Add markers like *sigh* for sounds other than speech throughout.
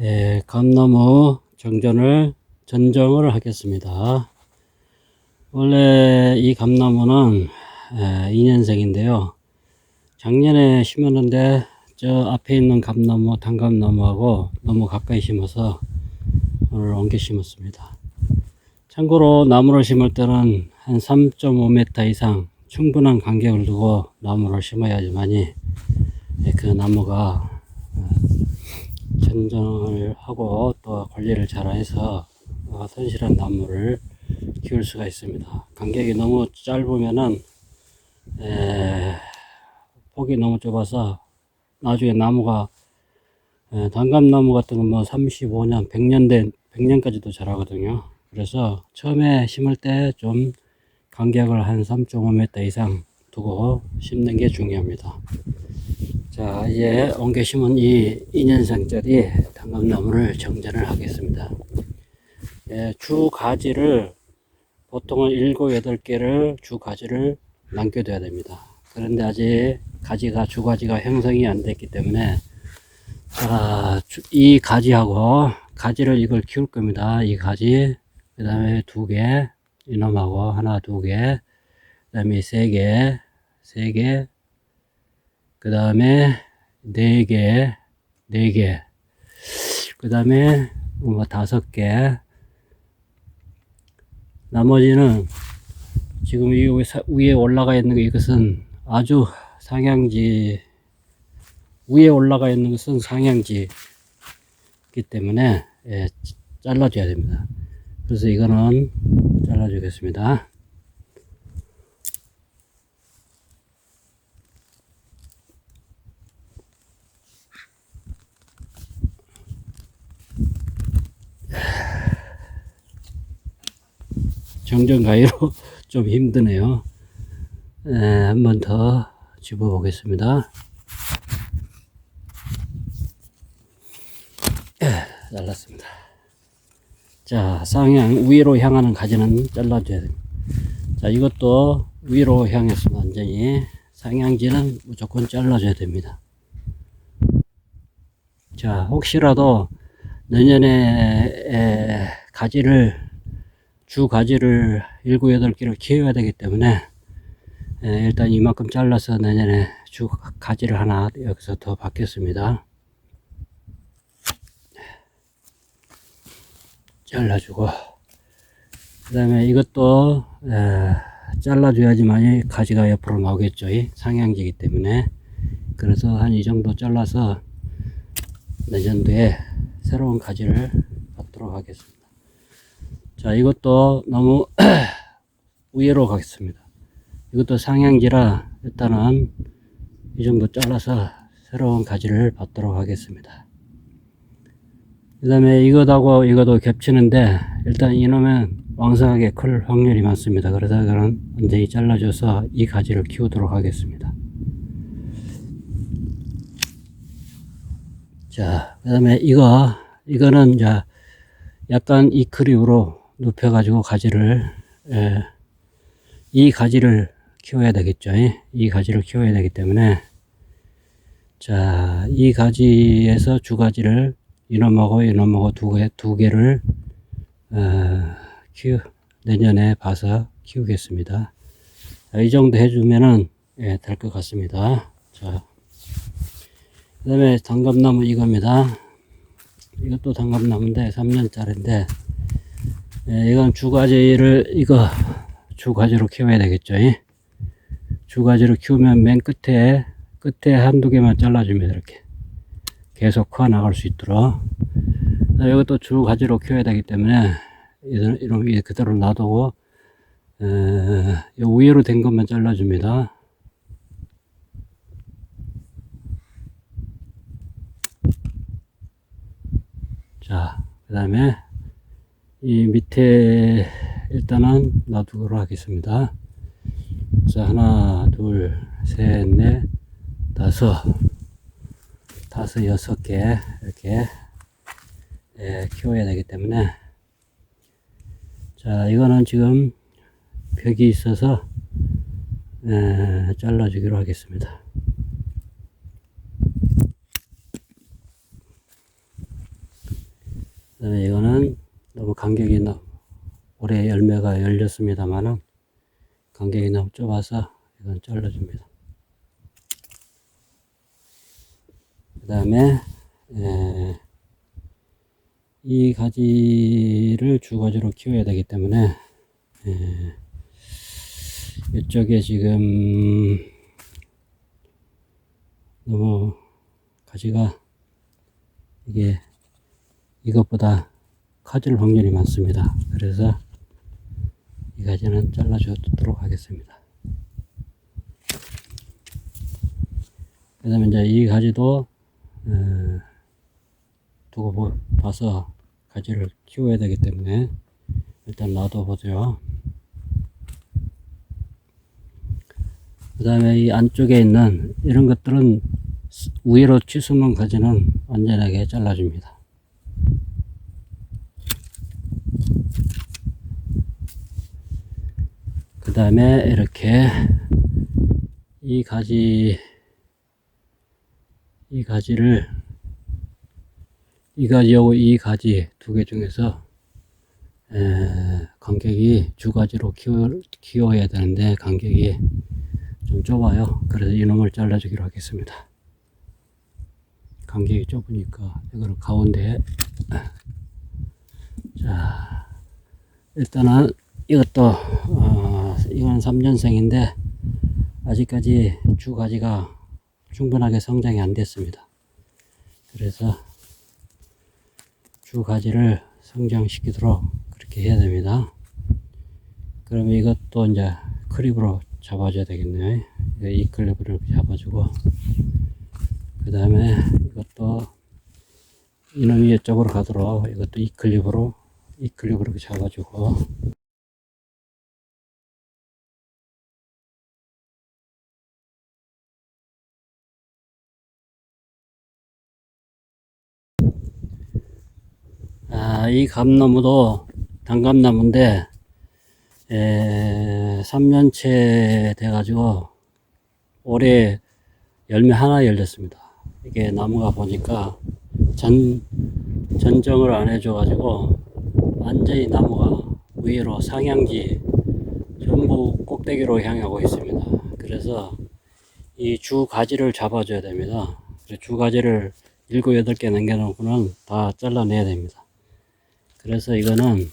예, 감나무 정전을 전정을 하겠습니다. 원래 이 감나무는 예, 2년생인데요. 작년에 심었는데 저 앞에 있는 감나무, 단감나무하고 너무 가까이 심어서 오늘 옮겨 심었습니다. 참고로 나무를 심을 때는 한 3.5m 이상 충분한 간격을 두고 나무를 심어야지만이 예, 그 나무가 어, 전정을 하고 또 관리를 잘 해서 어, 선실한 나무를 키울 수가 있습니다. 간격이 너무 짧으면은 에, 폭이 너무 좁아서 나중에 나무가 에, 단감나무 같은 건뭐 35년, 100년 된 100년까지도 자라거든요. 그래서 처음에 심을 때 좀 간격을 한 3.5m 이상 두고 심는 게 중요합니다. 자, 이제 옮겨 심은 이 2년생짜리 단감나무를 정전을 하겠습니다. 예, 주 가지를 보통은 7, 8개를 주 가지를 남겨둬야 됩니다. 그런데 아직 가지가 주 가지가 형성이 안 됐기 때문에 자, 주- 이 가지하고 가지를 이걸 키울 겁니다. 이 가지, 그 다음에 두 개, 이놈하고 하나, 두 개, 그 다음에 세 개, 세 개, 그 다음에 네 개, 네 개, 그 다음에 뭐 다섯 개, 나머지는 지금 이 위에 올라가 있는 거 이것은 아주 상향지 위에 올라가 있는 것은 상향지이기 때문에 예, 잘라줘야 됩니다. 그래서 이거는 잘라주겠습니다. 정전 가위로 *laughs* 좀 힘드네요. 한번 더 집어 보겠습니다. 예, 잘랐습니다. 자, 쌍향 위로 향하는 가지는 잘라줘야 됩니다. 자, 이것도 위로 향해서 완전히 상향지는 무조건 잘라줘야 됩니다. 자, 혹시라도 내년에 에, 가지를 주 가지를 7, 8개를 키워야 되기 때문에 에, 일단 이만큼 잘라서 내년에 주 가지를 하나 여기서 더 받겠습니다. 잘라주고. 그 다음에 이것도 에, 잘라줘야지만 가지가 옆으로 나오겠죠. 이 상향지기 때문에. 그래서 한 이 정도 잘라서 내년도에 새로운 가지를 받도록 하겠습니다 자 이것도 너무 *clears throat* 위로 가겠습니다 이것도 상향지라 일단은 이 정도 잘라서 새로운 가지를 받도록 하겠습니다 그 다음에 이것하고 이것도 겹치는데 일단 이놈은 왕성하게 클 확률이 많습니다. 그래서 이거는 완전히 잘라줘서 이 가지를 키우도록 하겠습니다. 자, 그 다음에 이거, 이거는 이제 약간 이 그립으로 눕혀가지고 가지를, 에, 이 가지를 키워야 되겠죠. 예? 이 가지를 키워야 되기 때문에 자, 이 가지에서 주 가지를 이놈하고 이놈하고 두 개, 두 개를, 어, 키우, 내년에 봐서 키우겠습니다. 자, 이 정도 해주면은, 예, 될 것 같습니다. 자, 그 다음에 단감나무 이겁니다. 이것도 단감나무인데, 3년짜리인데, 예, 이건 주가지를, 이거, 주가지로 키워야 되겠죠. 예? 주가지로 키우면 맨 끝에, 끝에 한두 개만 잘라줍니다. 이렇게. 계속 커 나갈 수 있도록. 자, 이것도 주 가지로 키워야 되기 때문에 이런 이런 그대로 놔두고 에, 요 위로 된 것만 잘라줍니다. 자, 그 다음에 이 밑에 일단은 놔두도록 하겠습니다. 자, 하나, 둘, 셋, 넷, 다섯. 다섯 여섯 개 이렇게 예, 키워야 되기 때문에 자 이거는 지금 벽이 있어서 예, 잘라주기로 하겠습니다. 그 다음에 이거는 너무 간격이 너, 올해 열매가 열렸습니다만은 간격이 너무 좁아서 이건 잘라줍니다. 그 다음에 이 가지를 주가지로 키워야 되기 때문에 에, 이쪽에 지금 너무 가지가 이게 이것보다 커질 확률이 많습니다. 그래서 이 가지는 잘라주도록 하겠습니다. 그 다음에 이제 이 가지도 어, 두고 보- 봐서 가지를 키워야 되기 때문에 일단 놔둬보죠. 그 다음에 이 안쪽에 있는 이런 것들은 스- 위로 치수는 가지는 완전하게 잘라줍니다. 그 다음에 이렇게 이 가지 이 가지를 이 가지하고 이 가지 두 개 중에서 에, 간격이 주 가지로 키워, 키워야 되는데 간격이 좀 좁아요. 그래서 이놈을 잘라주기로 하겠습니다. 간격이 좁으니까 이거는 가운데 자 일단은 이것도 어, 이건 3년생인데 아직까지 주 가지가 충분하게 성장이 안 됐습니다. 그래서 주 가지를 성장시키도록 그렇게 해야 됩니다. 그러면 이것도 이제 클립으로 잡아줘야 되겠네요. 이 클립으로 잡아주고 그 다음에 이것도 이놈이 이쪽으로 가도록 이것도 이 클립으로 이 클립으로 잡아주고 아, 이 감나무도 단감나무인데 에, 3년째 돼가지고 올해 열매 하나 열렸습니다. 이게 나무가 보니까 전, 전정을 안 해줘가지고 완전히 나무가 위로 상향지 전부 꼭대기로 향하고 있습니다. 그래서 이 주 가지를 잡아줘야 됩니다. 주 가지를 일곱 여덟 개 남겨놓고는 다 잘라내야 됩니다. 그래서 이거는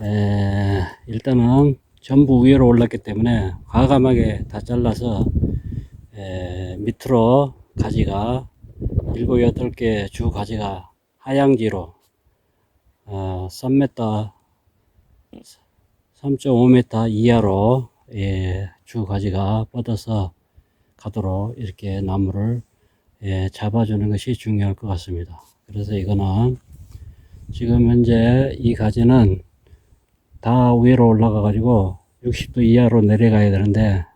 에, 일단은 전부 위로 올랐기 때문에 과감하게 다 잘라서 에, 밑으로 가지가 일곱 여덟 개 주 가지가 하향지로 어, 3m 3.5m 이하로 예, 주 가지가 뻗어서 가도록 이렇게 나무를 예, 잡아주는 것이 중요할 것 같습니다. 그래서 이거는 지금 현재 이 가지는 다 위로 올라가 가지고 60도 이하로 내려가야 되는데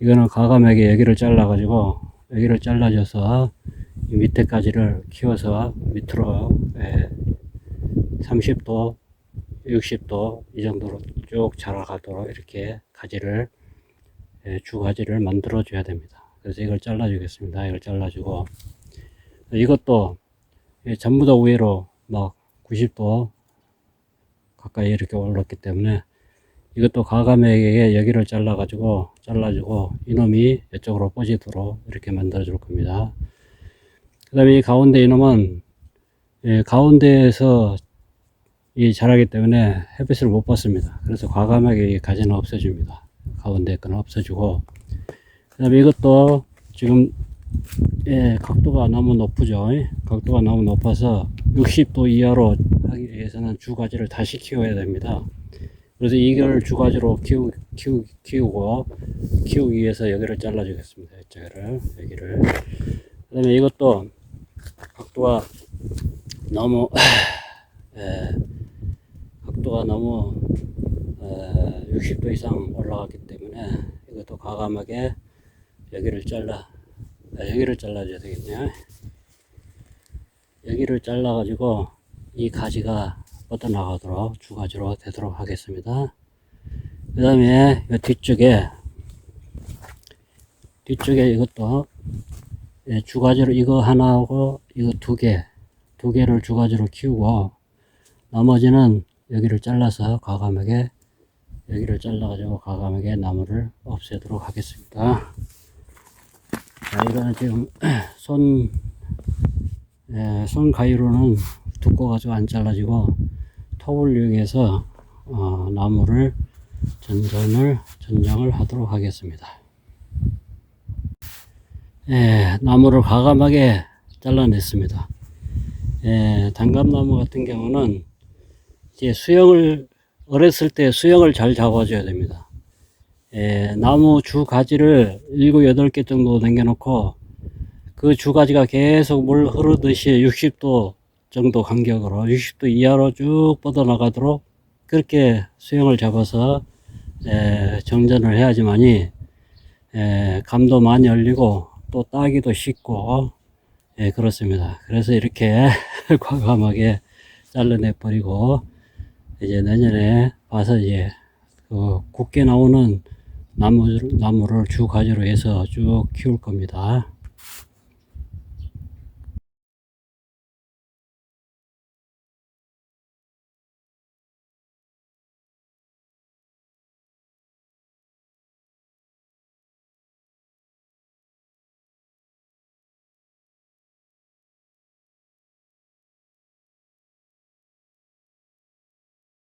이거는 과감하게 여기를 잘라 가지고 여기를 잘라줘서 이 밑에 가지를 키워서 밑으로 예, 30도 60도 이 정도로 쭉 자라가도록 이렇게 가지를 예, 주 가지를 만들어 줘야 됩니다. 그래서 이걸 잘라 주겠습니다. 이걸 잘라 주고 이것도 예, 전부 다 위로 막 90도 가까이 이렇게 올랐기 때문에 이것도 과감하게 여기를 잘라 가지고 잘라주고 이놈이 이쪽으로 뻗지도록 이렇게 만들어 줄 겁니다. 그 다음에 이 가운데 이놈은 예, 가운데에서 이 자라기 때문에 햇빛을 못 받습니다. 그래서 과감하게 이 가지는 없애줍니다. 가운데 거는 없애주고 그 다음에 이것도 지금 예, 각도가 너무 높죠. 예? 각도가 너무 높아서 60도 이하로 하기 위해서는 주가지를 다시 키워야 됩니다. 그래서 이걸 주가지로 키우, 키우, 키우고 키우기 위해서 여기를 잘라주겠습니다. 이쪽을 여기를 그 다음에 이것도 각도가 너무 *laughs* 예, 각도가 너무 어, 60도 이상 올라갔기 때문에 이것도 과감하게 여기를 잘라 아, 여기를 잘라줘야 되겠네요. 여기를 잘라 가지고 이 가지가 뻗어나가도록 주가지로 되도록 하겠습니다. 그 다음에 이 뒤쪽에 뒤쪽에 이것도 예, 주가지로 이거 하나하고 이거 두 개, 두 개를 주가지로 키우고 나머지는 여기를 잘라서 과감하게 여기를 잘라가지고 과감하게 나무를 없애도록 하겠습니다. 자, 이거는 지금 *clears throat* 손, 에, 손 가위로는 두꺼워가지고 안 잘라지고 톱을 이용해서 어, 나무를 전전을 전정을 하도록 하겠습니다. 예, 나무를 과감하게 잘라냈습니다. 예, 단감나무 같은 경우는 이제 수영을 어렸을 때 수영을 잘 잡아줘야 됩니다. 예, 나무 주 가지를 7, 8개 정도 남겨놓고 그 주 가지가 계속 물 흐르듯이 60도 정도 간격으로 60도 이하로 쭉 뻗어나가도록 그렇게 수영을 잡아서 예, 정전을 해야지만이 예, 감도 많이 열리고 또 따기도 쉽고 예, 그렇습니다. 그래서 이렇게 *laughs* 과감하게 잘라내 버리고 이제 내년에 봐서 이제 그 곱게 나오는 나무 나무를 주 가지로 해서 쭉 키울 겁니다.